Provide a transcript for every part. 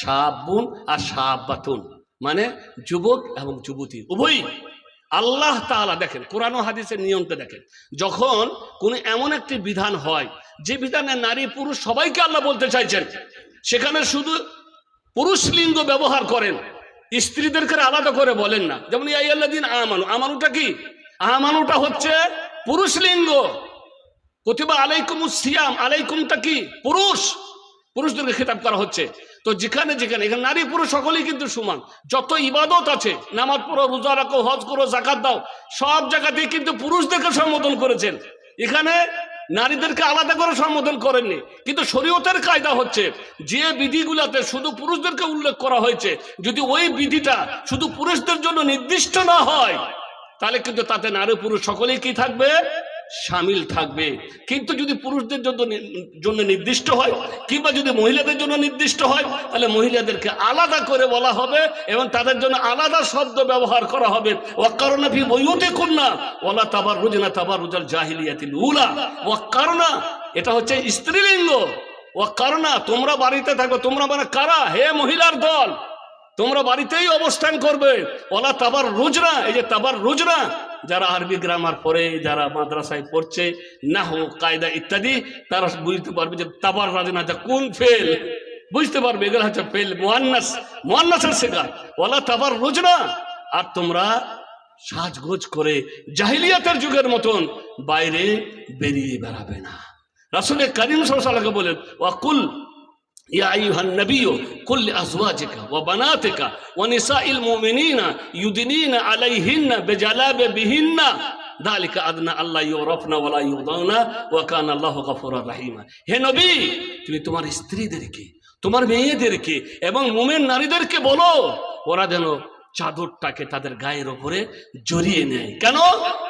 সাবুন আর সাবাতুন মানে যুবক এবং যুবতী, উভয়ই। আল্লাহ তাআলা দেখেন, কোরআন হাদিসের নিয়মটা দেখেন। যখন কোন এমন একটি বিধান হয়, যে বিধানে নারী পুরুষ সবাইকে আল্লাহ বলতে চাইছেন, সেখানে শুধু পুরুষ লিঙ্গ ব্যবহার করেন, স্ত্রীদেরকে আলাদা করে বলেন না। যেমন দিন আমানু আমানুটা কি? আমানুটা হচ্ছে পুরুষ লিঙ্গ। কতিবা আলাইকুম সিয়াম, আলাইকুমটা কি? পুরুষ। পুরুষদেরকে খেতাব করা হচ্ছে। তো যেখানে যেখানে, এখানে নারী পুরুষ সকলেই কিন্তু সমান। যত ইবাদত আছে, নামাজ পড়ো, রোজা রাখো, হজ করো জাকাত দাও, সব জায়গাতেই কিন্তু পুরুষদেরকে সম্বোধন করেছেন। এখানে নারীদেরকে আলাদা করে সম্বোধন করেননি। কিন্তু শরীয়তের কায়দা হচ্ছে, যে বিধিগুলোতে শুধু পুরুষদেরকে উল্লেখ করা হয়েছে, যদি ওই বিধিটা শুধু পুরুষদের জন্য নির্দিষ্ট না হয়, তাহলে কিন্তু তাতে নারী পুরুষ সকলেই কি থাকবে? সামিল থাকবে। কিন্তু যদি পুরুষদের জন্য নির্দিষ্ট হয়, কিংবা যদি মহিলাদের জন্য নির্দিষ্ট হয়, তাহলে মহিলাদেরকে আলাদা করে বলা হবে এবং তাদের জন্য আলাদা শব্দ ব্যবহার করা হবে। কন্যা ওলা তাবার রুজনা তাবার এটা হচ্ছে স্ত্রীলিঙ্গ। ওয়াক্কারণা তোমরা বাড়িতে থাকবে তোমরা মানে কারা? হে মহিলার দল, তোমরা বাড়িতেই অবস্থান করবে। ওলা তাবার রুজনা এই যে তাবার রুজনা যারা আরবি গ্রামার পড়ে, যারা মাদ্রাসায় পড়ছে নাহ কায়দা ইত্যাদি, তারা বুঝতে পারবে যে তাবার রাজনা যা কোন ফেল? বুঝতে পারবে, এগুলো হচ্ছে ফেল মোয়ান্নাস মোয়ান্নাসের শেখা ওলা তাবার রুজনা। আর তোমরা সাজগোজ করে জাহিলিয়াতের যুগের মতন বাইরে বেরিয়ে বেড়াবে না। রাসুল করিম সাল্লামকে বলেন ওয়াকুল يا أيها النبي قل لأزواجك وبناتك ونساء المؤمنين يدنين عليهن بجلابيبهن ذلك أدنى الله يعرفن ولا يؤذون وكان الله غفورا رحيما হে নবী তুমি তোমার স্ত্রীদেরকে তোমার মেয়েদেরকে এবং মুমিন নারীদেরকে বলো ওরা যেন চাদরটাকে তাদের গায়ের ওপরে জড়িয়ে নেয় কেন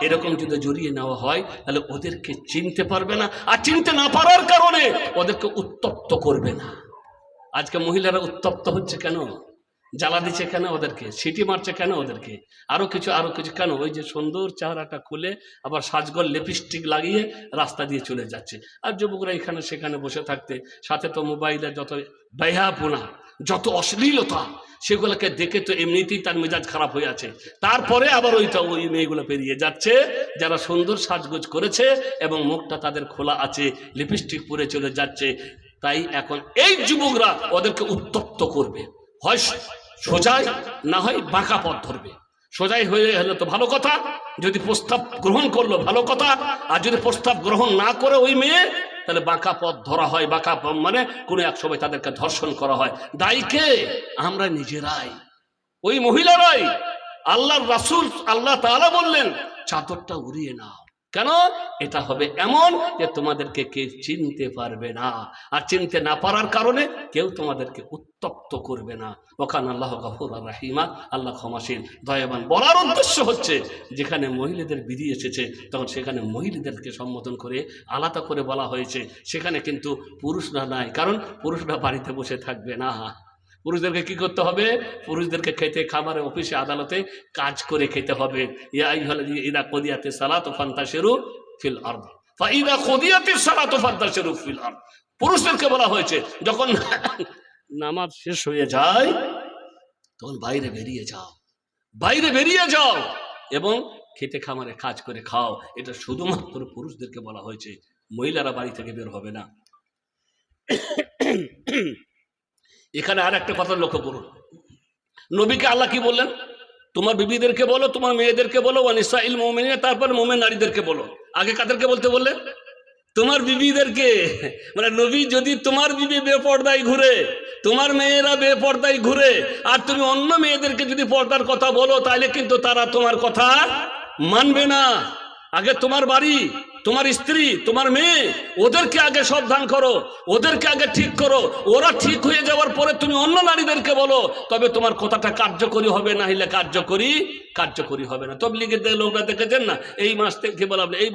এরকম যদি জড়িয়ে নেওয়া হয় তাহলে ওদেরকে চিনতে পারবে না আর চিনতে না পারার কারণে ওদেরকে উত্তপ্ত করবে না আজকে মহিলারা উত্তপ্ত হচ্ছে কেন? জ্বালা দিচ্ছে কেন ওদেরকে? সিটি মারছে কেন ওদেরকে? আরও কিছু আরও কিছু কেন? ওই যে সুন্দর চেহারাটা খুলে আবার সাজগর লিপস্টিক লাগিয়ে রাস্তা দিয়ে চলে যাচ্ছে। আর যুবকরা এখানে সেখানে বসে থাকতে, সাথে তো মোবাইলে যত ব্যয়াপনা যত অশ্লীলতা, সেগুলোকে দেখে তো এমনিতেই তার মেজাজ খারাপ হয়ে আছে। তারপরে আবার ওইটা ওই মেয়েগুলো পেরিয়ে যাচ্ছে, যারা সুন্দর সাজগোজ করেছে এবং মুখটা তাদের খোলা আছে, লিপস্টিক পরে চলে যাচ্ছে। তাই এখন এই যুবকরা ওদেরকে উত্তপ্ত করবে। হয় সোজাই, না হয় বাঁকা পথ ধরবে। সোজাই হয়ে হলে তো ভালো কথা। যদি প্রস্তাব গ্রহণ করল, ভালো কথা। আর যদি প্রস্তাব গ্রহণ না করে ওই মেয়ে, তাহলে বাঁকা পথ ধরা হয়। বাঁকা মানে কোনো এক সময় তাদেরকে ধর্ষণ করা হয়। দায়ীকে আমরা নিজেরাই। ওই মহিলারাই আল্লাহর রাসূল আল্লাহ তাআলা বললেন, চাদরটা উড়িয়ে নাও। কেন? এটা হবে এমন যে তোমাদেরকে কেউ চিনতে পারবে না। আর চিনতে না পারার কারণে কেউ তোমাদেরকে উত্তপ্ত করবে না। ওখান আল্লাহ আর রাহিমা। আল্লাহ ক্ষমাসীন দয়াবান। বলার উদ্দেশ্য হচ্ছে, যেখানে মহিলাদের বিধি এসেছে, তখন সেখানে মহিলাদেরকে সম্বোধন করে, আলাদা করে বলা হয়েছে। সেখানে কিন্তু পুরুষরা নাই, কারণ পুরুষরা বাড়িতে বসে থাকবে না। পুরুষদেরকে কি করতে হবে? পুরুষদেরকে খেতে খাবারে অফিসে, আদালতে কাজ করে খেতে হবে। পুরুষদেরকে বলা হয়েছে, যখন নামাজ শেষ হয়ে যায়, তখন বাইরে বেরিয়ে যাও। বাইরে বেরিয়ে যাও এবং খেতে, খামারে কাজ করে খাও। এটা শুধুমাত্র পুরুষদেরকে বলা হয়েছে। মহিলারা বাড়ি থেকে বের হবে না। এখানে আর একটা কথা লক্ষ্য করুন। নবীকে আল্লাহ কি বললেন? তোমার বিবিদেরকে বলো, তোমার মেয়েদেরকে বলো ওয়ানিসাইল মোমেনিয়া তারপর মোমেন নারীদেরকে বলো। আগে কাদেরকে বলতে বললে? তোমার বিবিদেরকে। মানে নবী যদি তোমার বিবি বেপর্দায় ঘুরে, তোমার মেয়েরা বেপর্দায় ঘুরে, আর তুমি অন্য মেয়েদেরকে যদি পর্দার কথা বলো, তাহলে কিন্তু তারা তোমার কথা মানবে না। আগে তোমার বাড়ি তোমার স্ত্রী, তোমার মেয়ে, ওদেরকে আগে সাবধান করো, ওদেরকে আগে ঠিক করো। ওরা ঠিক হয়ে যাওয়ার পরে তুমি অন্য নারীদেরকে বলো, তবে তোমার কথাটা কার্যকরী হবে না হলে কার্যকরী কার্যকরী হবে না। তবে লিখে লোকরা দেখেছেন না, এই মাস থেকে বলা এই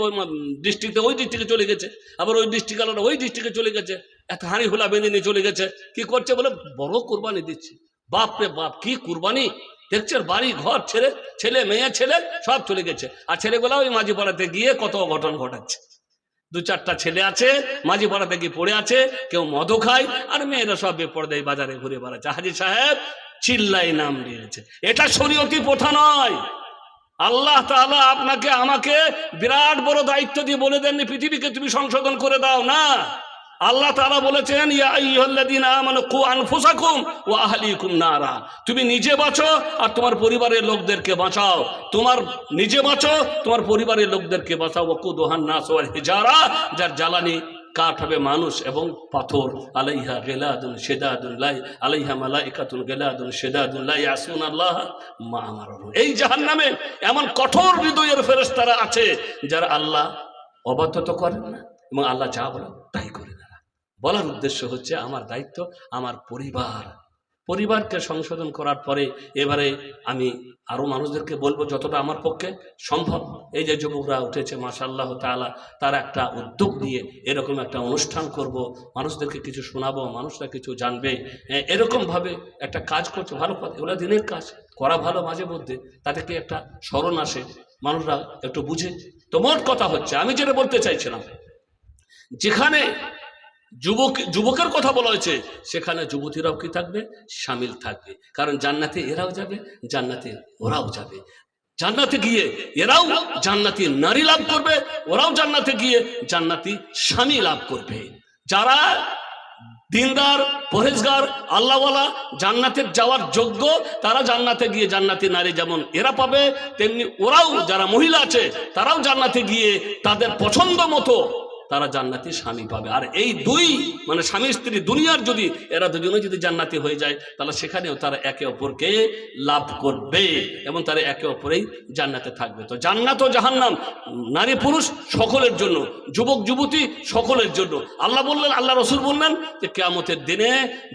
ডিস্ট্রিক্টে ওই ডিস্ট্রিক্টে চলে গেছে, আবার ওই ডিস্ট্রিক্ট আলাদা ওই ডিস্ট্রিক্টে চলে গেছে, এত হাঁড়ি হুলা বেঁধে নিয়ে চলে গেছে। কি করছে বলে? বড় কোরবানি দিচ্ছে। বাপ রে বাপ, কি কুরবানি? দেখছেন, বাড়ি, ঘর, ছেলে ছেলে, মেয়ে, ছেলে, সব চলে গেছে। আর ছেলেগুলা ওই মাঝি পাড়াতে গিয়ে কত অঘটন ঘটাচ্ছে। দু চারটা ছেলে আছে মাঝি পাড়া থেকে পড়ে আছে, কেউ মদও খায়, আর মেয়েরা সব বেপরদায় বাজারে ঘুরে বেড়াচ্ছে। হাজি সাহেব চিল্লাই নাম দিয়েছে। এটা শরীয়তি প্রথা নয়। আল্লাহ তাআলা আপনাকে, আমাকে বিরাট বড় দায়িত্ব দিয়ে বলে দেননি, পৃথিবীকে তুমি সংশোধন করে দাও না। আল্লাহ তারা বলেছেন নারা। তুমি নিজে বাঁচো আর তোমার পরিবারের লোকদেরকে বাঁচাও। তোমার নিজে বাঁচো, তোমার পরিবারের লোকদেরকে বাঁচাও। ওয়াকুদুহান নাস ওয়াল হিজারা, যার জ্বালানি কাঠ হবে মানুষ এবং পাথর। আলাইহা গেলাদুন শেদাদুন লাই, আলাইহা মালাইকাতুন গেলাদুন শেদাদুন লাই আসুন আল্লাহ মা আমার এই জাহান্নামে এমন কঠোর হৃদয়ের ফেরেশতারা আছে যারা আল্লাহ অবাধ্য তো করেন না এবং আল্লাহ যা বলেন তাই না বলার উদ্দেশ্য হচ্ছে আমার দায়িত্ব আমার পরিবার। পরিবারকে সংশোধন করার পরে এবারে আমি আরও মানুষদেরকে বলব, যতটা আমার পক্ষে সম্ভব। এই যে যুবকরা উঠেছে মাসাল্লাহ তালা তার একটা উদ্যোগ নিয়ে এরকম একটা অনুষ্ঠান করব। মানুষদেরকে কিছু শোনাবো, মানুষরা কিছু জানবে। এরকমভাবে একটা কাজ করছে ভালো কথা এগুলো দিনের কাজ। করা ভালো মাঝে মধ্যে তাদেরকে একটা স্মরণ আসে? মানুষরা একটু বুঝে। তো মোট কথা হচ্ছে, আমি যেটা বলতে চাইছিলাম, যেখানে যুবক, যুবকের কথা বলা হয়েছে, সেখানে যুবতীরাও কি থাকবে? সামিল থাকবে। কারণ জান্নাতে এরাও যাবে, জান্নাতে ওরাও যাবে। জান্নাতে গিয়ে এরাও জান্নাতি নারী লাভ করবে, ওরাও জান্নাতে গিয়ে জান্নাতি স্বামী লাভ করবে। যারা দিনদার পরেজগার আল্লাহওয়ালা, জান্নাতের যাওয়ার যোগ্য, তারা জান্নাতে গিয়ে জান্নাতি নারী যেমন এরা পাবে, তেমনি ওরাও যারা মহিলা আছে, তারাও জান্নাতে গিয়ে তাদের পছন্দ মতো তারা জান্নাতি স্বামী পাবে। আর এই দুই মানে স্বামী স্ত্রী দুনিয়ার যদি, এরা দুজনে যদি জান্নাতি হয়ে যায়, তাহলে সেখানেও তারা একে অপরকে লাভ করবে এবং তারা একে অপরেই জান্নাতে থাকবে। তো জান্নাত ও জাহান্নাম, নারী পুরুষ সকলের জন্য, যুবক যুবতী সকলের জন্য। আল্লাহ বললেন, আল্লাহ রসুল বললেন যে, কেয়ামতের দিনে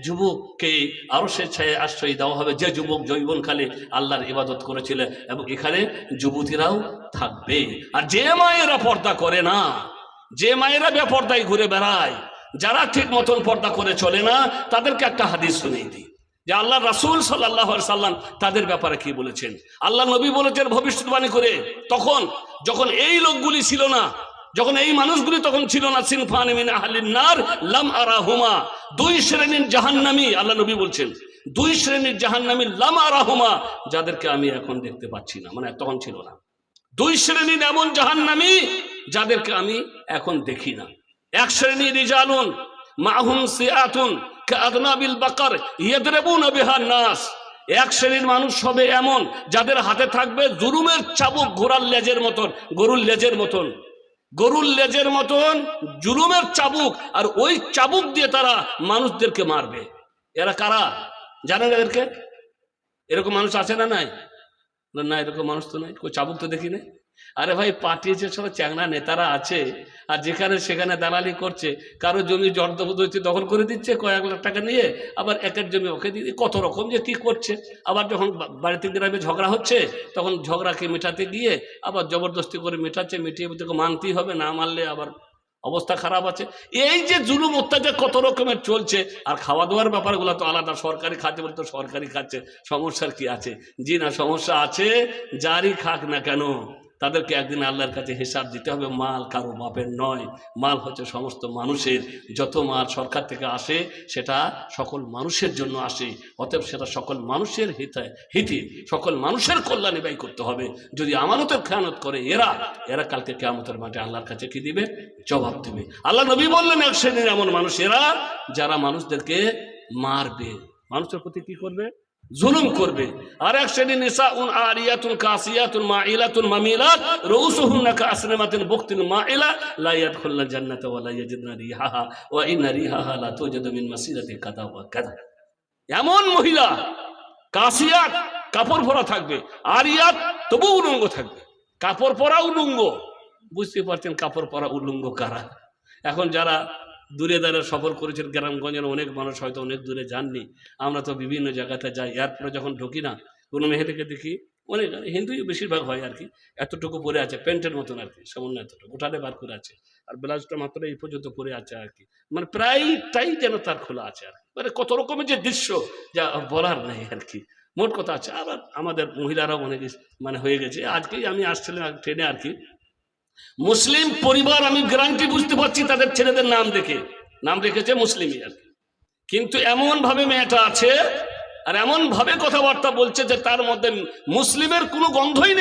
যুবককে আরও স্বেচ্ছায় আশ্রয় দেওয়া হবে। যে যুবক জৈবনকালে আল্লাহর ইবাদত করেছিল এবং এখানে যুবতীরাও থাকবে। আর যে মায়েরা পর্দা করে না যে মায়েরা বেপর্দায় ঘুরে বেড়ায়, যারা ঠিক মতন পর্দা করে চলে না, তাদেরকে একটা হাদিস শুনিয়ে দিই। যে আল্লাহ রাসুল সাল্লাহ সাল্লাম তাদের ব্যাপারে কি বলেছেন? আল্লাহ নবী বলেছেন, ভবিষ্যৎবাণী করে। তখন, যখন এই লোকগুলি ছিল না, যখন এই মানুষগুলি তখন ছিল না, সিনফান নার লাম আরাহুমা। দুই শ্রেণির জাহান্নামী, আল্লাহ নবী বলছেন, দুই শ্রেণির জাহান্নামী লাম আরাহুমা, যাদেরকে আমি এখন দেখতে পাচ্ছি না মানে তখন ছিল না। দুই শ্রেণির এমন জাহান্নামী যাদেরকে আমি এখন দেখি না। এক শ্রেণি রিজালুন, মাহুম সিয়াতুন কাদনাবিল বাকার, ইয়াদরাবুনা বিহান নাস। এক শ্রেণির মানুষ হবে এমন যাদের হাতে থাকবে জুলুমের চাবুক ঘোড়ার লেজের মতন, গরুর লেজের মতন। গরুর লেজের মতন, জুলুমের চাবুক, আর ওই চাবুক দিয়ে তারা মানুষদেরকে মারবে। এরা কারা? জানেন এদেরকে? এরকম মানুষ আছে না নাই? না, এরকম মানুষ তো নাই કોઈ চাবুক তো দেখি না। আরে ভাই, পাঠিয়েছে সব চ্যাংড়া নেতারা আছে, আর যেখানে সেখানে দালালি করছে, কারও জমি জর্দবদস্তি দখল করে দিচ্ছে কয়েক লাখ টাকা নিয়ে, আবার একের জমি ওকে দিয়ে কত রকম যে কি করছে। আবার যখন বাড়িতে গ্রামে ঝগড়া হচ্ছে, তখন ঝগড়াকে মেটাতে গিয়ে আবার জবরদস্তি করে মেটাচ্ছে মিটিয়ে, তোকে মানতেই হবে, না মানলে আবার অবস্থা খারাপ আছে। এই যে জুলুম অত্যাচার কত রকমের চলছে, আর খাওয়া দাওয়ার ব্যাপারগুলো তো আলাদা। সরকারি খাচ্ছে বলে তো সরকারি খাচ্ছে, সমস্যার কি আছে? জি না, সমস্যা আছে, যারই খাক না কেন? তাদেরকে একদিন আল্লাহর কাছে হিসাব দিতে হবে, মাল কারও মাপের নয়। মাল হচ্ছে সমস্ত মানুষের, যত মাল সরকার থেকে আসে, সেটা সকল মানুষের জন্য আসে। অতএব সেটা সকল মানুষের হিতে হিতে, সকল মানুষের কল্যাণে ব্যয় করতে হবে। যদি আমানতের খেয়ানত করে এরা এরা কালকে কেয়ামতের মাঠে আল্লাহর কাছে কি দিবে? জবাব দিবে। আল্লাহ নবী বললেন, এক শ্রেণির এমন মানুষ এরা যারা মানুষদেরকে মারবে। মানুষের প্রতি কি করবে? জুলুম করবে। আর এক শ্রেণি উন মাসিরাতি কাদা কাদা এমন মহিলা কাপড় পরা থাকবে আরিয়াত তবু উলঙ্গ থাকবে। কাপড় পরা উলঙ্গ। বুঝতে পারছেন কাপড় পরা উলঙ্গ কারা? এখন যারা দূরে দাঁড়ে সফর করেছেন গ্রামগঞ্জের অনেক মানুষ হয়তো অনেক দূরে যাননি। আমরা তো বিভিন্ন জায়গাতে যাই, এয়ারপোর্টে যখন ঢুকি না, কোনো মেয়েদেরকে দেখি, অনেক হিন্দুই বেশিরভাগ হয় আর কি, এতটুকু পরে আছে, প্যান্টের মতন আর কি, সামান্য এতটুকু গোটালে বার করে আছে, আর ব্লাউজটা মাত্র এই পর্যন্ত পরে আছে আর কি। মানে প্রায়টাই যেন তার খোলা আছে আর মানে কত রকমের যে দৃশ্য যা বলার নেই আর কি। মোট কথা আছে, আবার আমাদের মহিলারাও অনেক মানে হয়ে গেছে। আজকেই আমি আসছিলাম ট্রেনে আর কি মুসলিম পরিবার, আমি গ্যারান্টি বুঝতে পারছি তাদের ছেলেদের নাম দেখে নাম রেখেছে মুসলিম আর। কিন্তু এমন ভাবে মেয়েটা আছে আর এমন ভাবে কথাবার্তা বলছে যে তার মধ্যে মুসলিমের কোনো গন্ধই নেই